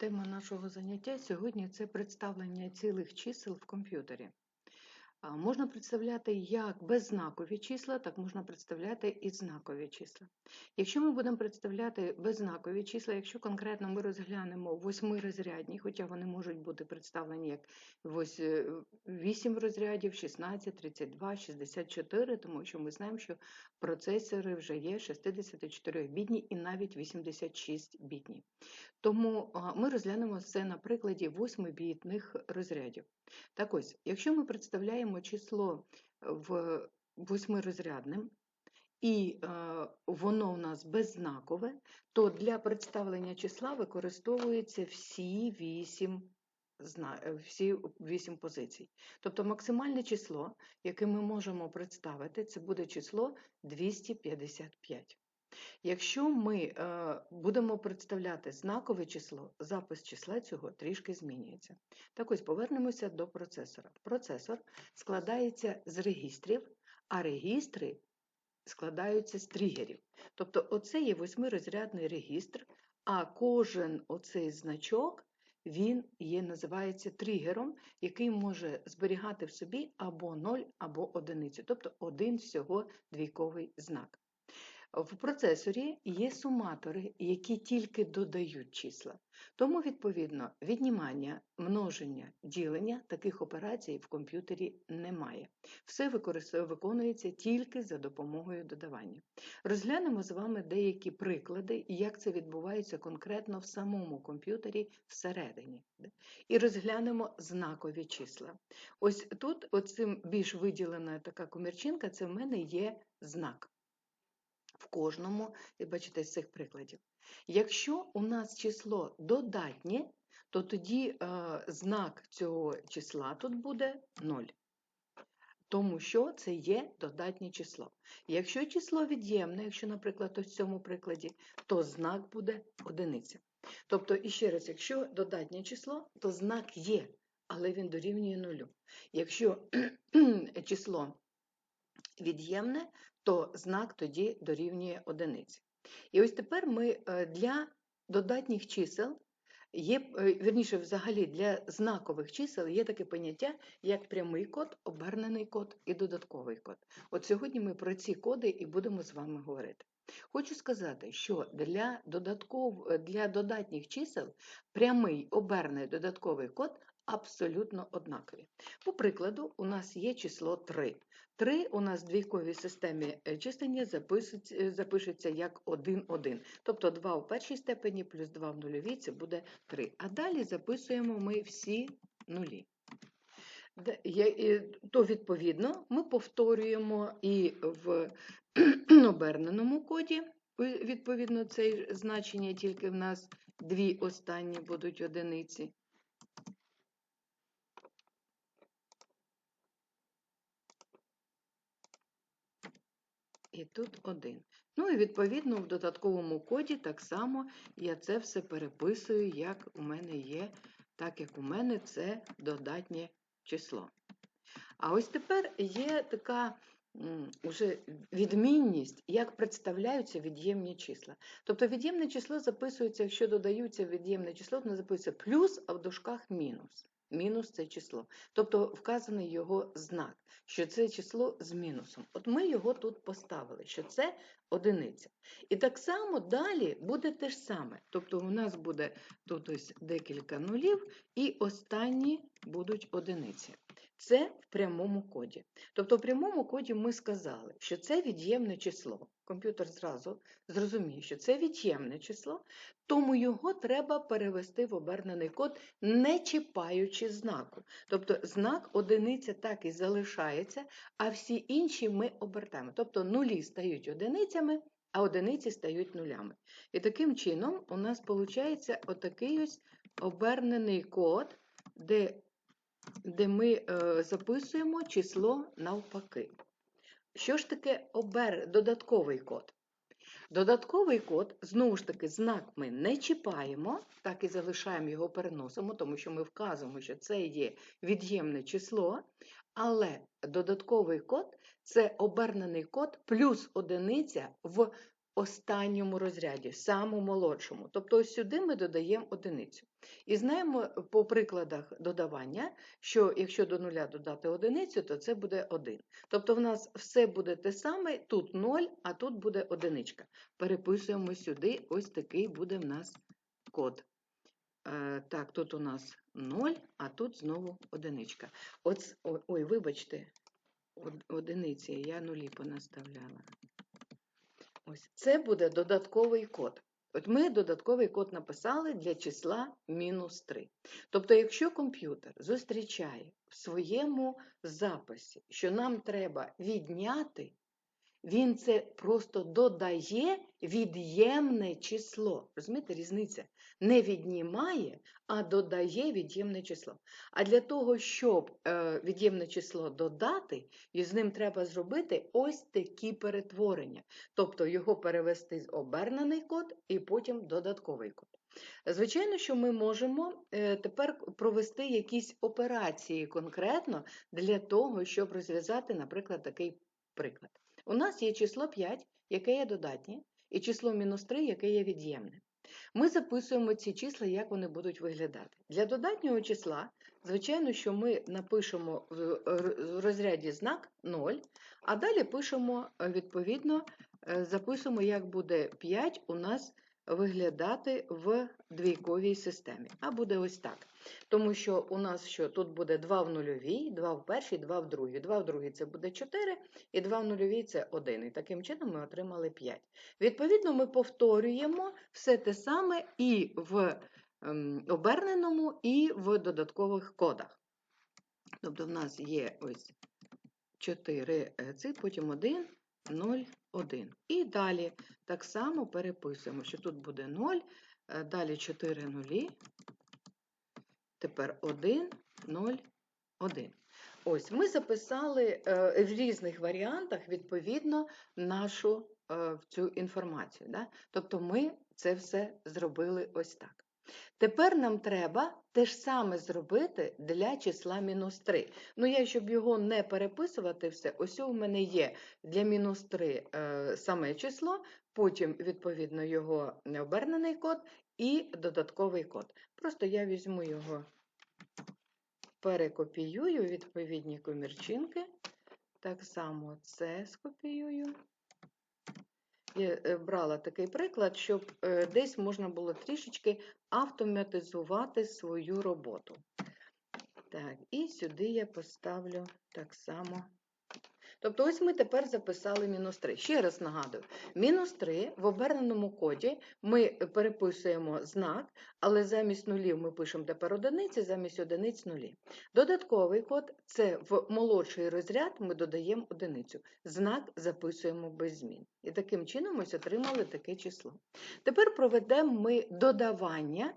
Тема нашого заняття сьогодні це представлення цілих чисел в комп'ютері. Можна представляти як беззнакові числа, так можна представляти і знакові числа. Якщо ми будемо представляти беззнакові числа, якщо конкретно ми розглянемо восьмирозрядні, хоча вони можуть бути представлені як 8 розрядів, 16, 32, 64, тому що ми знаємо, що процесори вже є 64-бітні і навіть 86-бітні. Тому ми розглянемо це на прикладі 8-бітних розрядів. Так ось, якщо ми представляємо число в восьмирозрядним, і е, воно у нас беззнакове, то для представлення числа використовуються всі 8 зна- е, всі 8 позицій. Тобто максимальне число, яке ми можемо представити, це буде число 255. Якщо ми е, будемо представляти знакове число, запис числа цього трішки змінюється. Так ось повернемося до процесора. Процесор складається з регістрів, а регістри складаються з тригерів. Тобто оце є восьмирозрядний регістр, а кожен оцей значок він є, називається тригером, який може зберігати в собі або 0, або одиницю, тобто один всього двійковий знак. В процесорі є суматори, які тільки додають числа. Тому, відповідно, віднімання, множення, ділення таких операцій в комп'ютері немає. Все виконується тільки за допомогою додавання. Розглянемо з вами деякі приклади, як це відбувається конкретно в самому комп'ютері всередині. І розглянемо знакові числа. Ось тут, оцим більш виділена така комірчинка, це в мене є знак в кожному, ви бачите, з цих прикладів. Якщо у нас число додатнє, то тоді е, знак цього числа тут буде 0. Тому що це є додатнє число. Якщо число від'ємне, якщо, наприклад, в цьому прикладі, то знак буде одиниця. Тобто, іще раз, якщо додатнє число, то знак є, але він дорівнює нулю. Якщо число від'ємне, то знак тоді дорівнює одиниці. І ось тепер ми е, для додатніх чисел є, е, вірніше, взагалі для знакових чисел є таке поняття, як прямий код, обернений код і додатковий код. От сьогодні ми про ці коди і будемо з вами говорити. Хочу сказати, що для, додатков, для додатніх чисел прямий обернений додатковий код абсолютно однакові. По прикладу, у нас є число 3. 3 у нас в двійковій системі е, числення е, запишеться як 1, 1. Тобто 2 в першій степені плюс 2 в нульовій це буде 3. А далі записуємо ми всі нулі. То, відповідно, ми повторюємо і в оберненому коді, відповідно, це значення, тільки в нас дві останні будуть одиниці. І тут один. Ну і відповідно в додатковому коді так само я це все переписую, як у мене є, так як у мене це додатнє число. А ось тепер є така уже відмінність, як представляються від'ємні числа. Тобто від'ємне число записується, якщо додаються від'ємне число, воно записується плюс, а в дужках мінус. Мінус це число. Тобто вказаний його знак, що це число з мінусом. От ми його тут поставили, що це одиниця. І так само далі буде те ж саме. Тобто у нас буде тут ось декілька нулів, і останні будуть одиниці. Це в прямому коді. Тобто в прямому коді ми сказали, що це від'ємне число. Комп'ютер зразу зрозуміє, що це від'ємне число, тому його треба перевести в обернений код, не чіпаючи знаку. Тобто знак одиниця так і залишається, а всі інші ми обертаємо. Тобто нулі стають одиницями, а одиниці стають нулями. І таким чином у нас виходить отакий ось обернений код, де, де ми е, записуємо число навпаки. Що ж таке обер... додатковий код? Додатковий код, знову ж таки, знак ми не чіпаємо, так і залишаємо його, переносимо, тому що ми вказуємо, що це є від'ємне число, але додатковий код це обернений код плюс одиниця в останньому розряді, самому молодшому. Тобто ось сюди ми додаємо одиницю. І знаємо по прикладах додавання, що якщо до нуля додати одиницю, то це буде 1. Тобто в нас все буде те саме, тут 0, а тут буде одиничка. Переписуємо сюди, ось такий буде в нас код. Е, Так, тут у нас 0, а тут знову одиничка. От, ой, вибачте, од- одиниці, я нулі понаставляла. Ось це буде додатковий код. От ми додатковий код написали для числа мінус 3. Тобто, якщо комп'ютер зустрічає в своєму записі, що нам треба відняти, він це просто додає від'ємне число. Розумієте, різниця? Не віднімає, а додає від'ємне число. А для того, щоб е, від'ємне число додати, і з ним треба зробити ось такі перетворення. Тобто його перевести з обернений код і потім додатковий код. Звичайно, що ми можемо е, тепер провести якісь операції конкретно для того, щоб розв'язати, наприклад, такий приклад. У нас є число 5, яке є додатнє, і число мінус 3, яке є від'ємне. Ми записуємо ці числа, як вони будуть виглядати. Для додатнього числа, звичайно, що ми напишемо в розряді знак 0, а далі пишемо, е, відповідно, е, записуємо, як буде 5 у нас виглядати в двійковій системі. А буде ось так. Тому що у нас що тут буде 2 в нульовій, 2 в першій, 2 в другій. 2 в другій це буде 4, і 2 в нульовій це 1. І таким чином ми отримали 5. Відповідно, ми повторюємо все те саме і в ем, оберненому, і в додаткових кодах. Тобто в нас є ось 4 цифри, потім 1, 0, 1. І далі так само переписуємо, що тут буде 0, е, далі 4 нулі, тепер 1, 0, 1. Ось ми записали е, в різних варіантах відповідно нашу е, цю інформацію. Да? Тобто ми це все зробили ось так. Тепер нам треба те ж саме зробити для числа мінус 3. Ну, я, щоб його не переписувати все, ось у мене є для мінус 3 е, саме число, потім, відповідно, його обернений код і додатковий код. Просто я візьму його, перекопіюю відповідні комірчинки. Так само це скопіюю. Я е, брала такий приклад, щоб е, десь можна було трішечки автоматизувати свою роботу. Так, і сюди я поставлю так само. Тобто, ось ми тепер записали мінус 3. Ще раз нагадую, мінус 3 в оберненому коді ми переписуємо знак, але замість нулів ми пишемо тепер одиниці, замість одиниць нулі. Додатковий код це в молодший розряд ми додаємо одиницю. Знак записуємо без змін. І таким чином ось отримали таке число. Тепер проведемо ми додавання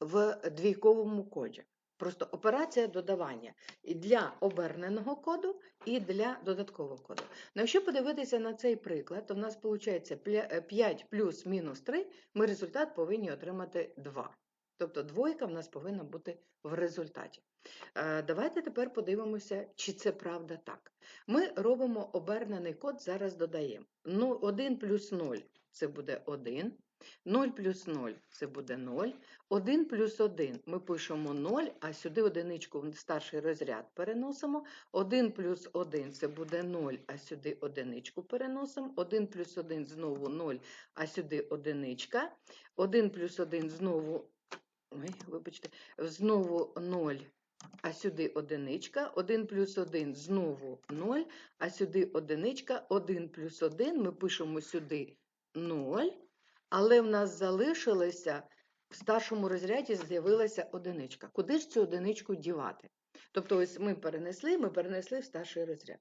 в двійковому коді. Просто операція додавання і для оберненого коду, і для додаткового коду. Ну, якщо подивитися на цей приклад, то в нас виходить 5 плюс мінус 3, ми результат повинні отримати 2. Тобто двойка в нас повинна бути в результаті. Е, Давайте тепер подивимося, чи це правда так. Ми робимо обернений код, зараз додаємо. Ну, 1 плюс 0 це буде 1. 0 плюс 0 це буде 0. 1 плюс 1 ми пишемо 0, а сюди одиничку в старший розряд переносимо. 1 плюс 1 це буде 0, а сюди одиничку переносимо. 1 плюс 1 знову 0, а сюди одиничка. 1 плюс 1 знову, ой, вибачте, знову 0, а сюди одиничка. 1 плюс 1 знову 0, а сюди одиничка. 1 плюс 1 ми пишемо сюди 0, але в нас залишилося в старшому розряді з'явилася одиничка. Куди ж цю одиничку дівати? Тобто, ось ми перенесли, ми перенесли в старший розряд.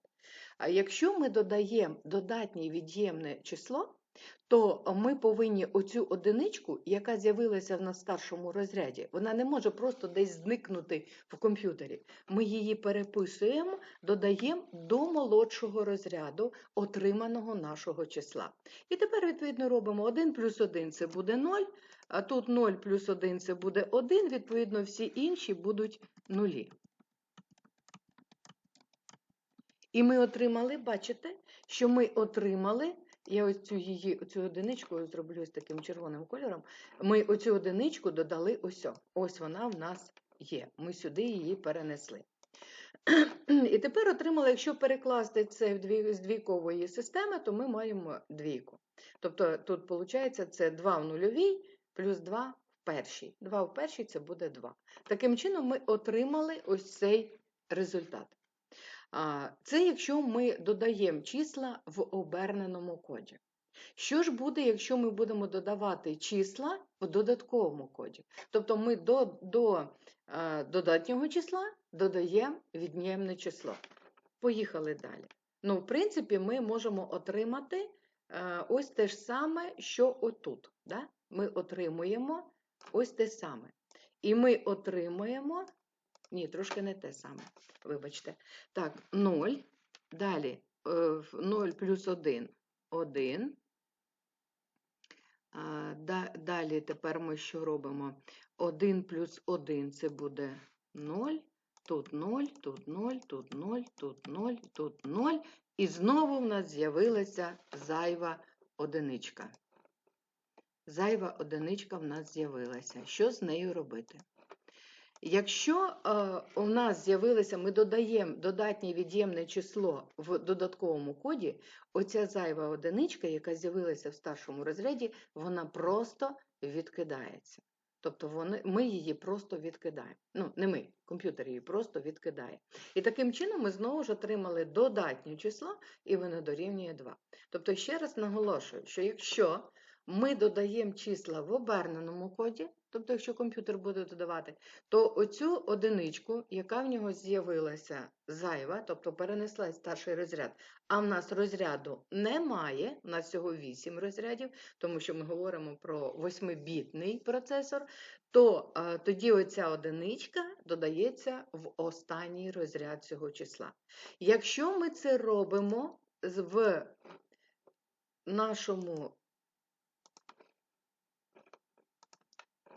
А якщо ми додаємо додатнє від'ємне число, то ми повинні оцю одиничку, яка з'явилася в нас старшому розряді, вона не може просто десь зникнути в комп'ютері. Ми її переписуємо, додаємо до молодшого розряду отриманого нашого числа. І тепер, відповідно, робимо 1 плюс 1 це буде 0, а тут 0 плюс 1 це буде 1, відповідно, всі інші будуть нулі. І ми отримали, бачите, що ми отримали Я ось цю її, цю одиничку зроблю ось таким червоним кольором. Ми оцю одиничку додали ось. Ось вона в нас є. Ми сюди її перенесли. І тепер отримали, якщо перекласти це з двійкової системи, то ми маємо двійку. Тобто тут виходить це 2 в нульовій плюс 2 в першій. 2 в першій це буде 2. Таким чином ми отримали ось цей результат. Це якщо ми додаємо числа в оберненому коді. Що ж буде, якщо ми будемо додавати числа в додатковому коді? Тобто ми до, до е, додатнього числа додаємо від'ємне число. Поїхали далі. Ну, в принципі, ми можемо отримати е, ось те ж саме, що отут. Да? Ми отримуємо ось те саме. І ми отримуємо, ні, трошки не те саме, вибачте. Так, 0, далі е, 0 плюс 1 – 1. Далі тепер ми що робимо? 1 плюс 1 це буде 0, тут 0, тут 0, тут 0, тут 0, тут 0. І знову в нас з'явилася зайва одиничка. Зайва одиничка в нас з'явилася. Що з нею робити? Якщо е, у нас з'явилося, ми додаємо додатнє від'ємне число в додатковому коді, оця зайва одиничка, яка з'явилася в старшому розряді, вона просто відкидається. Тобто вони, ми її просто відкидаємо. Ну, не ми, комп'ютер її просто відкидає. І таким чином ми знову ж отримали додатнє число, і воно дорівнює 2. Тобто, ще раз наголошую, що якщо ми додаємо числа в оберненому коді, тобто, якщо комп'ютер буде додавати, то оцю одиничку, яка в нього з'явилася зайва, тобто перенеслась старший розряд, а в нас розряду немає, у нас всього 8 розрядів, тому що ми говоримо про 8-бітний процесор, то а, тоді оця одиничка додається в останній розряд цього числа. Якщо ми це робимо в нашому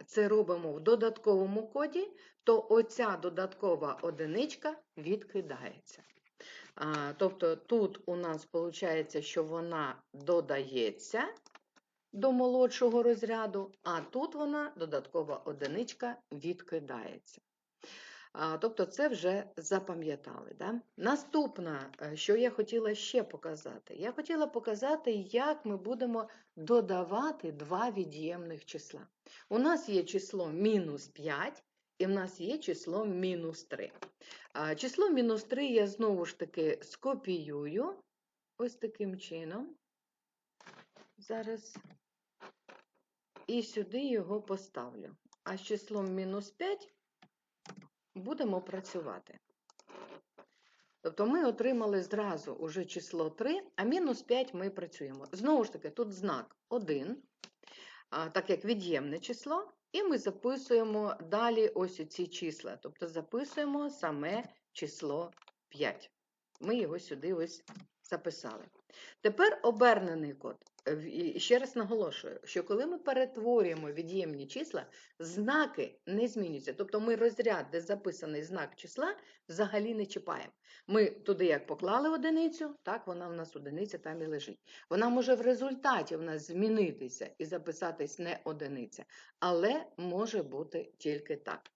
це робимо в додатковому коді, то оця додаткова одиничка відкидається. А, тобто тут у нас виходить, що вона додається до молодшого розряду, а тут вона додаткова одиничка відкидається. Тобто це вже запам'ятали. Да? Наступне, е, що я хотіла ще показати, я хотіла показати, як ми будемо додавати два від'ємних числа. У нас є число мінус 5, і в нас є число мінус 3. Число мінус 3 я знову ж таки скопіюю ось таким чином. Зараз і сюди його поставлю. А з числом мінус 5 будемо працювати. Тобто ми отримали зразу уже число 3, а мінус 5 ми працюємо. Знову ж таки, тут знак 1, так як від'ємне число, і ми записуємо далі ось ці числа. Тобто записуємо саме число 5. Ми його сюди ось записали. Тепер обернений код. Е, Ще раз наголошую, що коли ми перетворюємо від'ємні числа, знаки не змінюються. Тобто ми розряд, де записаний знак числа, взагалі не чіпаємо. Ми туди як поклали одиницю, так вона в нас одиниця там і лежить. Вона може в результаті в нас змінитися і записатись не одиниця, але може бути тільки так.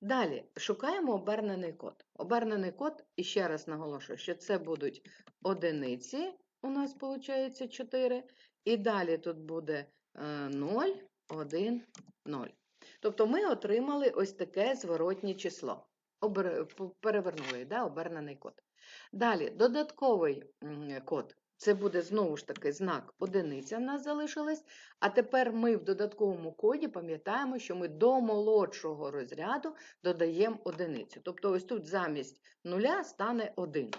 Далі шукаємо обернений код. Обернений код, і ще раз наголошую, що це будуть одиниці, у нас виходить 4, і далі тут буде е, 0, 1, 0. Тобто ми отримали ось таке зворотнє число. Обер... Перевернули, да? обернений код. Далі додатковий код. Це буде знову ж таки знак одиниця в нас залишилась. А тепер ми в додатковому коді пам'ятаємо, що ми до молодшого розряду додаємо одиницю. Тобто ось тут замість нуля стане 1.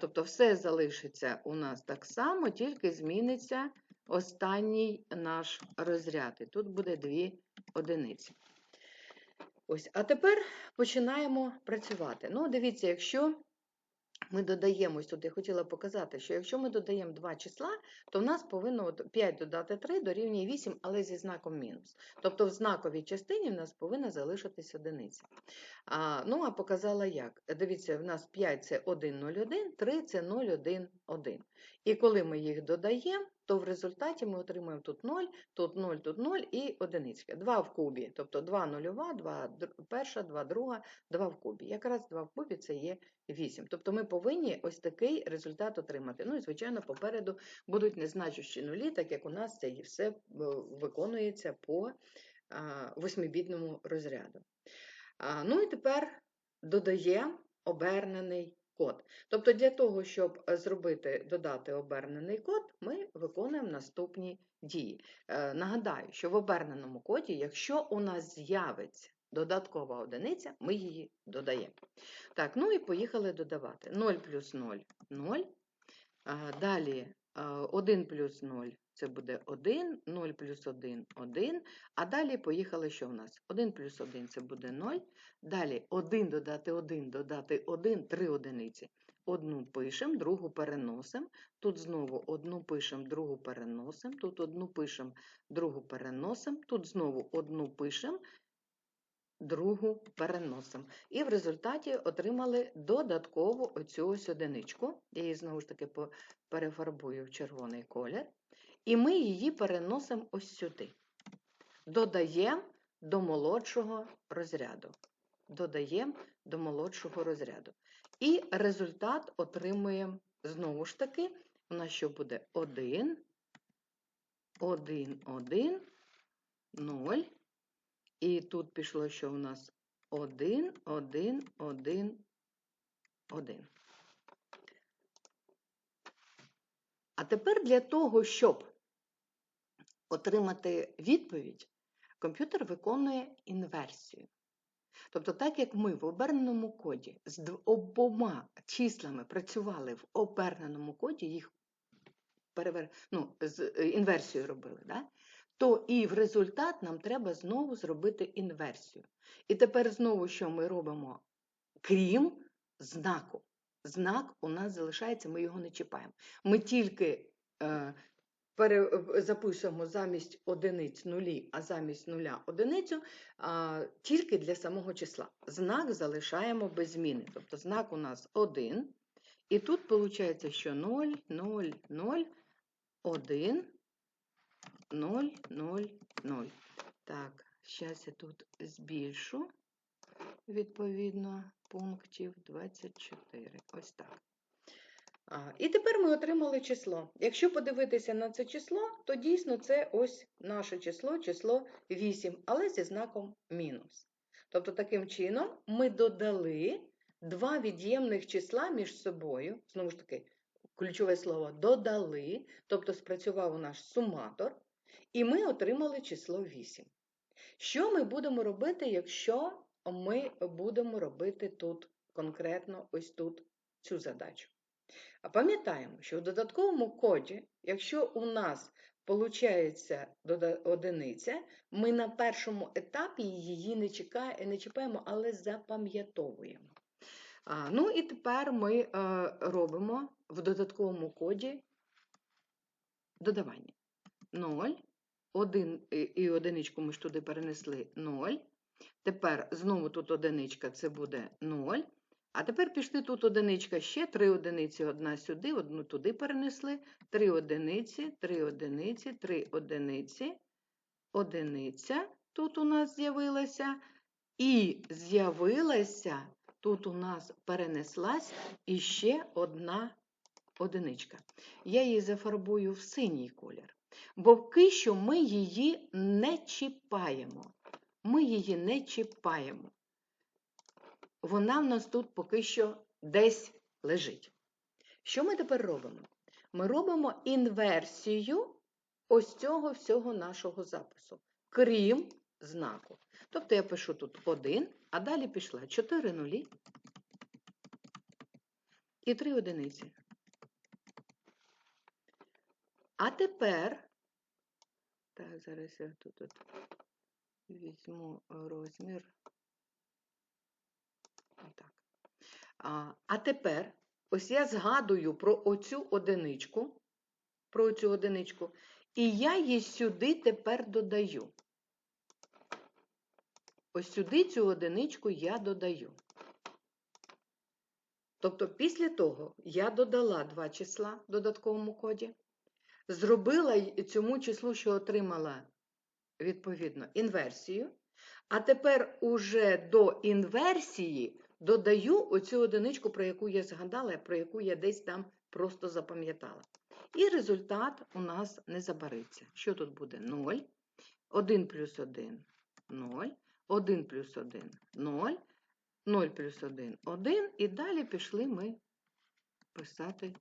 Тобто все залишиться у нас так само, тільки зміниться останній наш розряд. І тут буде дві одиниці. Ось, а тепер починаємо працювати. Ну, дивіться, якщо ми додаємо, ось тут я хотіла показати, що якщо ми додаємо два числа, то в нас повинно 5 додати 3 дорівнює 8, але зі знаком мінус. Тобто в знаковій частині в нас повинна залишитись одиниця. А, ну, а показала як? Дивіться, в нас 5 це 1, 0, 1, 3 це 0, 1, 1. І коли ми їх додаємо, то в результаті ми отримаємо тут 0, тут 0, тут 0 і одиничка. 2 в кубі, тобто 2 нульова, 2 перша, 2 друга, 2 в кубі. Якраз 2 в кубі це є 8. Тобто ми повинні ось такий результат отримати. Ну і, звичайно, попереду будуть незначущі нулі, так як у нас це все е, виконується по восьмибітному розряду. Ну і тепер додаємо обернений код. Тобто для того, щоб е, зробити, додати обернений код, ми виконуємо наступні дії. Е, Нагадаю, що в оберненому коді, якщо у нас з'явиться додаткова одиниця, ми її додаємо. Так, ну і поїхали додавати. 0 плюс 0 – 0. А, Далі е, 1 плюс 0 – це буде 1, 0 плюс 1 – 1. А далі поїхали, що в нас? 1 плюс 1 – це буде 0. Далі 1 додати 1, додати 1, 3 одиниці. Одну пишемо, другу переносимо. Тут знову одну пишемо, другу переносимо. Тут одну пишемо, другу переносимо. Тут знову одну пишемо, другу переносимо. І в результаті отримали додаткову оцю ось одиничку. Я її знову ж таки перефарбую в червоний колір. І ми її переносимо ось сюди. Додаємо до молодшого розряду. Додаємо до молодшого розряду. І результат отримуємо знову ж таки. У нас що буде 1, 1, 1, 0. І тут пішло, що у нас 1, 1, 1, 1. А тепер для того, щоб отримати відповідь, комп'ютер виконує інверсію. Тобто, так як ми в оберненому коді з обома числами працювали в оберненому коді, їх перевер... ну, з е, інверсією робили, да? то і в результат нам треба знову зробити інверсію. І тепер знову, що ми робимо, крім знаку. Знак у нас залишається, ми його не чіпаємо. Ми тільки е, записуємо замість одиниць нулі, а замість нуля одиницю, а, тільки для самого числа. Знак залишаємо без зміни. Тобто знак у нас 1. І тут виходить, що 0, 0, 0, 1, 0, 0, 0. Так, зараз я тут збільшу, відповідно, пунктів 24. Ось так. І тепер ми отримали число. Якщо подивитися на це число, то дійсно це ось наше число, число 8, але зі знаком мінус. Тобто, таким чином ми додали два від'ємних числа між собою, знову ж таки, ключове слово додали, тобто спрацював у наш суматор, і ми отримали число 8. Що ми будемо робити, якщо ми будемо робити тут конкретно ось тут цю задачу? А пам'ятаємо, що в додатковому коді, якщо у нас виходить одиниця, ми на першому етапі її не, чекає, не чіпаємо, але запам'ятовуємо. А, ну і тепер ми е, робимо в додатковому коді додавання. 0, 1 і- і одиничку ми ж туди перенесли 0. Тепер знову тут одиничка, це буде 0. А тепер пішли тут одиничка ще, три одиниці, одна сюди, одну туди перенесли, три одиниці, три одиниці, три одиниці, одиниця тут у нас з'явилася, і з'явилася, тут у нас перенеслась іще одна одиничка. Я її зафарбую в синій колір, бо поки що ми її не чіпаємо. Ми її не чіпаємо вона в нас тут поки що десь лежить. Що ми тепер робимо? Ми робимо інверсію ось цього всього нашого запису, крім знаку. Тобто я пишу тут 1, а далі пішла 4 нулі і 3 одиниці. А тепер, так, зараз я тут от візьму розмір. Отак. А, а тепер, ось я згадую про оцю одиничку, про оцю одиничку, і я її сюди тепер додаю. Ось сюди цю одиничку я додаю. Тобто, після того я додала два числа в додатковому коді, зробила цьому числу, що отримала, відповідно, інверсію. А тепер уже до інверсії додаю оцю одиничку, про яку я згадала, про яку я десь там просто запам'ятала. І результат у нас не забариться. Що тут буде? 0. 1 плюс 1 0. 1 плюс 1 0. 0 плюс 1 1. І далі пішли ми писати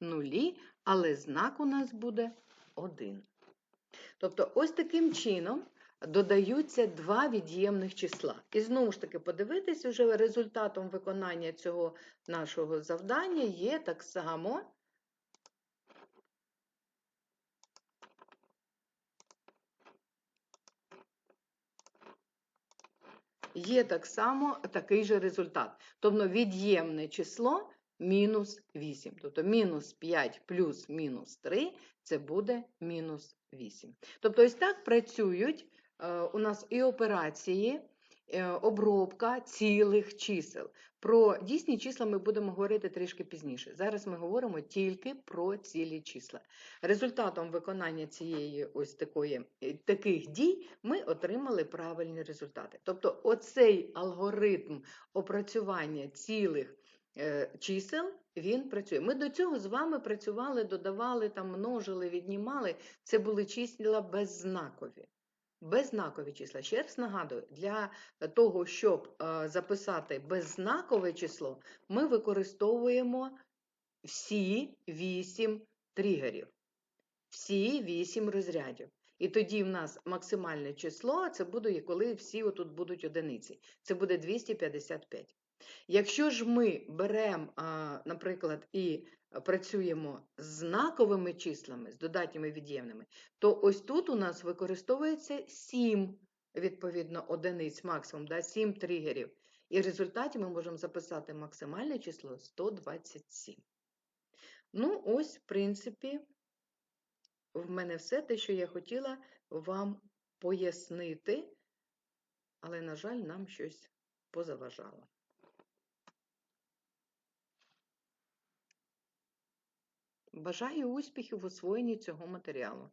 нулі, але знак у нас буде 1. Тобто, ось таким чином додаються два від'ємних числа. І знову ж таки, подивитись, уже результатом виконання цього нашого завдання є так само. Є так само такий же результат. Тобто від'ємне число мінус 8. Тобто мінус 5 плюс мінус 3 це буде мінус 8. Тобто ось так працюють у нас і операції, е, обробка цілих чисел. Про дійсні числа ми будемо говорити трішки пізніше. Зараз ми говоримо тільки про цілі числа. Результатом виконання цієї ось такої, е, таких дій ми отримали правильні результати. Тобто оцей алгоритм опрацювання цілих е, чисел, він працює. Ми до цього з вами працювали, додавали, там, множили, віднімали. Це були числа беззнакові. Беззнакові числа. Ще раз нагадую, для того, щоб е, записати беззнакове число, ми використовуємо всі 8 тригерів, всі 8 розрядів. І тоді в нас максимальне число, це буде, коли всі отут будуть одиниці. Це буде 255. Якщо ж ми беремо, наприклад, і працюємо з знаковими числами, з додатніми від'ємними, то ось тут у нас використовується 7, відповідно, одиниць максимум, да, 7 тригерів. І в результаті ми можемо записати максимальне число 127. Ну, ось, в принципі, в мене все те, що я хотіла вам пояснити, але, на жаль, нам щось позаважало. Бажаю успіхів в освоєнні цього матеріалу.